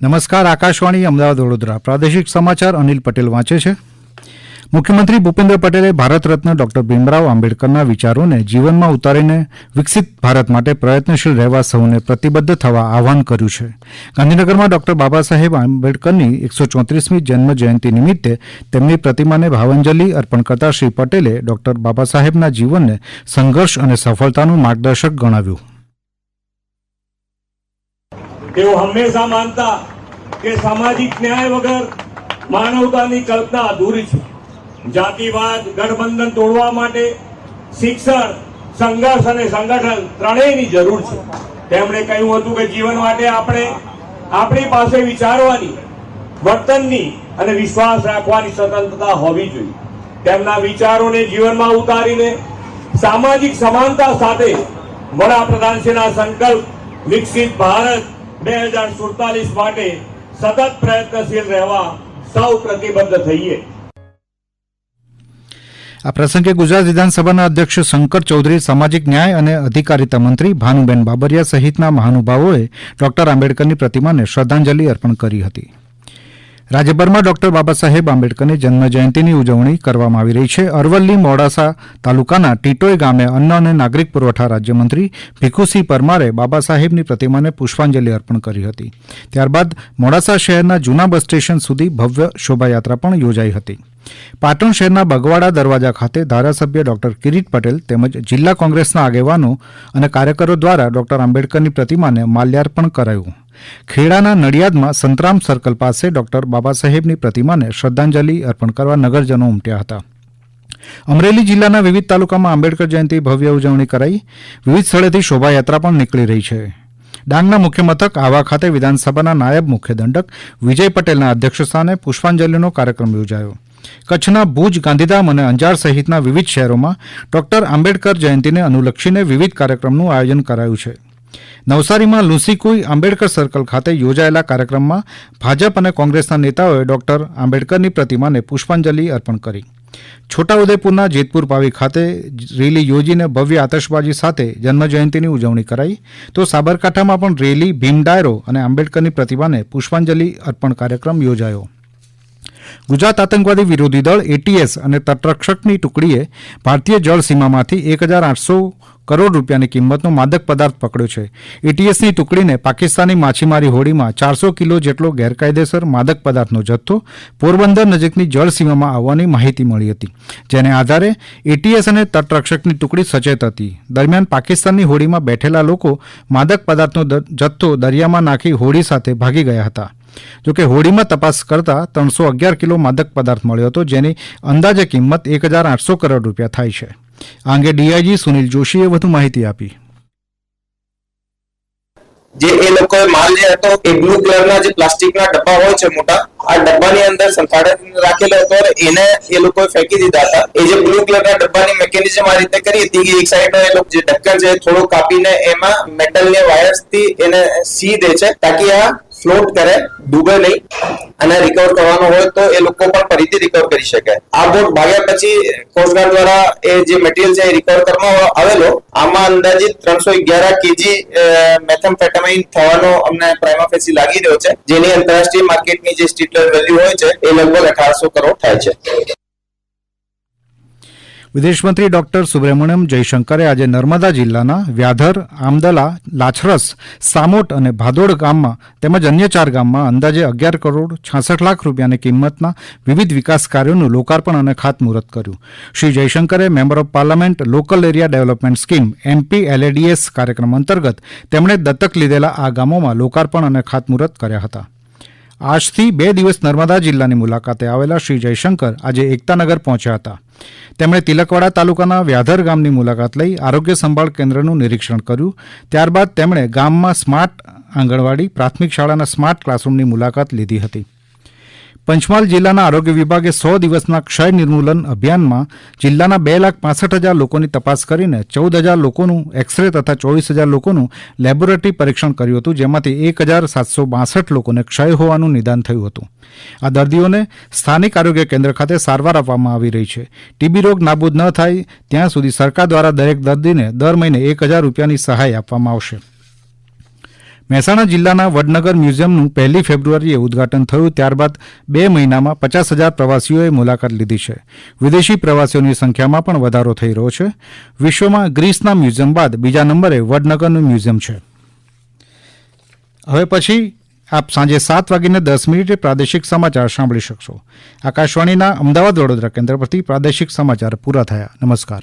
નમસ્કાર, આકાશવાણી, અમદાવાદ, વડોદરા. પ્રાદેશિક સમાચાર અનિલ પટેલ વાંચે છે. મુખ્યમંત્રી ભૂપેન્દ્ર પટેલે ભારત રત્ન ડોક્ટર ભીમરાવ આંબેડકરના વિચારોને જીવનમાં ઉતારીને વિકસિત ભારત માટે પ્રયત્નશીલ રહેવા સૌને પ્રતિબદ્ધ થવા આહવાન કર્યું છે. ગાંધીનગરમાં ડોક્ટર બાબા સાહેબ આંબેડકરની એકસો ચોત્રીસમી જન્મ જયંતિ નિમિત્તે તેમની પ્રતિમાને ભાવાંજલિ અર્પણ કરતા શ્રી પટેલે ડોક્ટર બાબા સાહેબના જીવનને સંઘર્ષ અને સફળતાનું માર્ગદર્શક ગણાવ્યું. તેઓ હંમેશા માનતા કે સામાજિક ન્યાય વગર માનવતાની કલ્પના અધૂરી છે. જાતિવાદ, ગઠબંધન તોડવા માટે શિક્ષણ, સંઘર્ષ અને સંગઠન ત્રણેયની જરૂર છે. તેમણે કહ્યું હતું કે જીવન માટે આપણે આપણી પાસે વિચારવાની, વર્તનની અને વિશ્વાસ રાખવાની સ્વતંત્રતા હોવી જોઈએ. તેમના વિચારોને જીવનમાં ઉતારીને સામાજિક સમાનતા સાથે વડાપ્રધાનશ્રીના સંકલ્પ, વિકસિત ભારત બે હજાર સુડતાલીસ માટે સતત પ્રયત્નશીલ રહેવા સૌ પ્રતિબદ્ધ થઈએ. આ પ્રસંગે ગુજરાત વિધાનસભાના અધ્યક્ષ શંકર ચૌધરી, સામાજિક ન્યાય અને અધિકારિતા મંત્રી ભાનુબેન બાબરિયા સહિતના મહાનુભાવોએ ડોક્ટર આંબેડકરની પ્રતિમાને શ્રદ્ધાંજલિ અર્પણ કરી હતી. રાજ્યભરમાં ડોક્ટર બાબાસાહેબ આંબેડકરની જન્મજયંતિની ઉજવણી કરવામાં આવી રહી છે. અરવલ્લી મોડાસા તાલુકાના ટીટોઈ ગામે અન્ન અને નાગરિક પુરવઠા રાજ્યમંત્રી ભીખુસિંહ પરમારે બાબા સાહેબની પ્રતિમાને પુષ્પાંજલિ અર્પણ કરી હતી. ત્યારબાદ મોડાસા શહેરના જૂના બસ સ્ટેશન સુધી ભવ્ય શોભાયાત્રા પણ યોજાઈ હતી. પાટણ શહેરના બગવાડા દરવાજા ખાતે ધારાસભ્ય ડોક્ટર કિરીટ પટેલ તેમજ જિલ્લા કોંગ્રેસના આગેવાનો અને કાર્યકરો દ્વારા ડોક્ટર આંબેડકરની પ્રતિમાને માલ્યાર્પણ કરાયું. ખેડાના નડિયાદમાં સંતરામ સર્કલ પાસે ડોક્ટર બાબા સાહેબની પ્રતિમાને શ્રદ્ધાંજલિ અર્પણ કરવા નગરજનો ઉમટ્યા હતા. અમરેલી જિલ્લાના વિવિધ તાલુકામાં આંબેડકર જયંતિ ભવ્ય ઉજવણી કરાઈ. વિવિધ સ્થળેથી શોભાયાત્રા પણ નીકળી રહી છે. ડાંગના મુખ્ય મથક આવા ખાતે વિધાનસભાના નાયબ મુખ્ય દંડક વિજય પટેલના અધ્યક્ષસ્થાને પુષ્પાંજલિનો કાર્યક્રમ યોજાયો. કચ્છના ભુજ, ગાંધીધામ અને અંજાર સહિતના વિવિધ શહેરોમાં ડોક્ટર આંબેડકર જયંતિને અનુલક્ષીને વિવિધ કાર્યક્રમનું આયોજન કરાયું છે. નવસારીમાં લુસીકુઈ આંબેડકર સર્કલ ખાતે યોજાયેલા કાર્યક્રમમાં ભાજપ અને કોંગ્રેસના નેતાઓએ ડોક્ટર આંબેડકરની પ્રતિમાને પુષ્પાંજલિ અર્પણ કરી. છોટાઉદેપુરના જેતપુર પાવી ખાતે રેલી યોજીને ભવ્ય આતશબાજી સાથે જન્મજયંતિની ઉજવણી કરાઈ. તો સાબરકાંઠામાં પણ રેલી, ભીમ ડાયરો અને આંબેડકરની પ્રતિમાને પુષ્પાંજલિ અર્પણ કાર્યક્રમ યોજાયો. ગુજરાત આતંકવાદી વિરોધી દળ એટીએસ અને તટરક્ષકની ટુકડીએ ભારતીય જળસીમામાંથી એક હજાર આઠસો કરોડ રૂપિયાની કિંમતનો માદક પદાર્થ પકડ્યો છે. એટીએસની ટુકડીને પાકિસ્તાની માછીમારી હોડીમાં ચારસો કિલો જેટલો ગેરકાયદેસર માદક પદાર્થનો જથ્થો પોરબંદર નજીકની જળસીમામાં આવવાની માહિતી મળી હતી, જેને આધારે એટીએસ અને તટરક્ષકની ટુકડી સચેત હતી. દરમિયાન પાકિસ્તાનની હોડીમાં બેઠેલા લોકો માદક પદાર્થનો જથ્થો દરિયામાં નાખી હોડી સાથે ભાગી ગયા હતા. જોકે હોડીમાં તપાસ કરતા ત્રણસો અગિયાર કિલો માદક પદાર્થ મળ્યો હતો, જેની અંદાજે કિંમત એક હજાર આઠસો કરોડ રૂપિયા થાય છે. આ અંગે ડીઆઈજી સુનિલ જોશીએ વધુ માહિતી આપી. જે એ લોકોએ માલ જે હતો, એ બ્લુ કલરના જે પ્લાસ્ટિકના ડબ્બા હોય છે મોટા, આ ડબ્બાની અંદર સંતાડીને રાખેલો હતો અને એને એ લોકોએ ફેંકી દીધા હતા. એ જે બ્લુ કલરના ડબ્બાની મિકેનિઝમ આ રીતે કરી હતી કે એક સાઈડ એ લોકો જે ઢક્કન છે થોડું કાપીને એમાં મેટલની વાયર્સથી એને સી દે છે, તાકી આ ફ્લોટ કરે, ડૂબે નહીં અને રિકવર કરવાનો હોય તો એ લોકો પણ ફરીથી રિકવર કરી શકે. આ બોટ ભાગ્યા પછી કોસ્ટગાર્ડ દ્વારા એ જે મટીરિયલ છે એ રિકવર કરવામાં આવેલો. આમાં અંદાજિત ત્રણસો અગિયાર કેજી મેથેમ્ફેટામાઇન થવાનો અમને પ્રાઇમા ફેસી લાગી રહ્યો છે. જેની આંતરરાષ્ટ્રીય માર્કેટની જે સ્ટ્રીટ વેલ્યુ હોય છે, એ લગભગ અઢારસો કરોડ થાય છે. વિદેશમંત્રી ડોક્ટર સુબ્રમણ્યમ જયશંકરે આજે નર્મદા જિલ્લાના વ્યાધર, આમદલા, લાછરસ, સામોટ અને ભાદોડ ગામમાં તેમજ અન્ય ચાર ગામમાં અંદાજે અગિયાર કરોડ છાસઠ લાખ રૂપિયાની કિંમતના વિવિધ વિકાસ કાર્યોનું લોકાર્પણ અને ખાતમુહૂર્ત કર્યું. શ્રી જયશંકરે member of parliament local area development scheme MP LADS કાર્યક્રમ અંતર્ગત તેમણે દત્તક લીધેલા આ ગામોમાં લોકાર્પણ અને ખાતમુહૂર્ત કર્યા હતા. આજથી બે દિવસ નર્મદા જિલ્લાની મુલાકાતે આવેલા શ્રી જયશંકર આજે એકતાનગર પહોંચ્યા હતા. તેમણે તિલકવાડા તાલુકાના વ્યાધર ગામની મુલાકાત લઈ આરોગ્ય સંભાળ કેન્દ્રનું નિરીક્ષણ કર્યું. ત્યારબાદ તેમણે ગામમાં સ્માર્ટ આંગણવાડી, પ્રાથમિક શાળાના સ્માર્ટ ક્લાસરૂમની મુલાકાત લીધી હતી. પંચમહાલ જિલ્લાના આરોગ્ય વિભાગે સો દિવસના ક્ષય નિર્મૂલન અભિયાનમાં જિલ્લાના બે લાખ પાસઠ હજાર લોકોની તપાસ કરીને ચૌદ હજાર લોકોનું એક્સરે તથા ચોવીસ હજાર લોકોનું લેબોરેટરી પરીક્ષણ કર્યું હતું, જેમાંથી એક હજાર સાતસો બાસઠ લોકોને ક્ષય હોવાનું નિદાન થયું હતું. આ દર્દીઓને સ્થાનિક આરોગ્ય કેન્દ્ર ખાતે સારવાર આપવામાં આવી રહી છે. ટીબી રોગ નાબૂદ ન થાય, ત્યાં સુધી સરકાર દ્વારા દરેક દર્દીને દર મહિને એક હજાર રૂપિયાની સહાય આપવામાં આવશે. મહેસાણા જિલ્લાના વડનગર મ્યુઝિયમનું પહેલી ફેબ્રુઆરીએ ઉદઘાટન થયું. ત્યારબાદ બે મહિનામાં પચાસ હજાર પ્રવાસીઓએ મુલાકાત લીધી છે. વિદેશી પ્રવાસીઓની સંખ્યામાં પણ વધારો થઈ રહ્યો છે. વિશ્વમાં ગ્રીસના મ્યુઝિયમ બાદ બીજા નંબરે વડનગરનું મ્યુઝિયમ છે. હવે પછી આપ સાંજે સાત વાગીને દસ મિનિટે પ્રાદેશિક સમાચાર સાંભળી શકશો. આકાશવાણીના અમદાવાદ વડોદરા કેન્દ્ર પરથી પ્રાદેશિક સમાચાર પૂરા થયા. નમસ્કાર.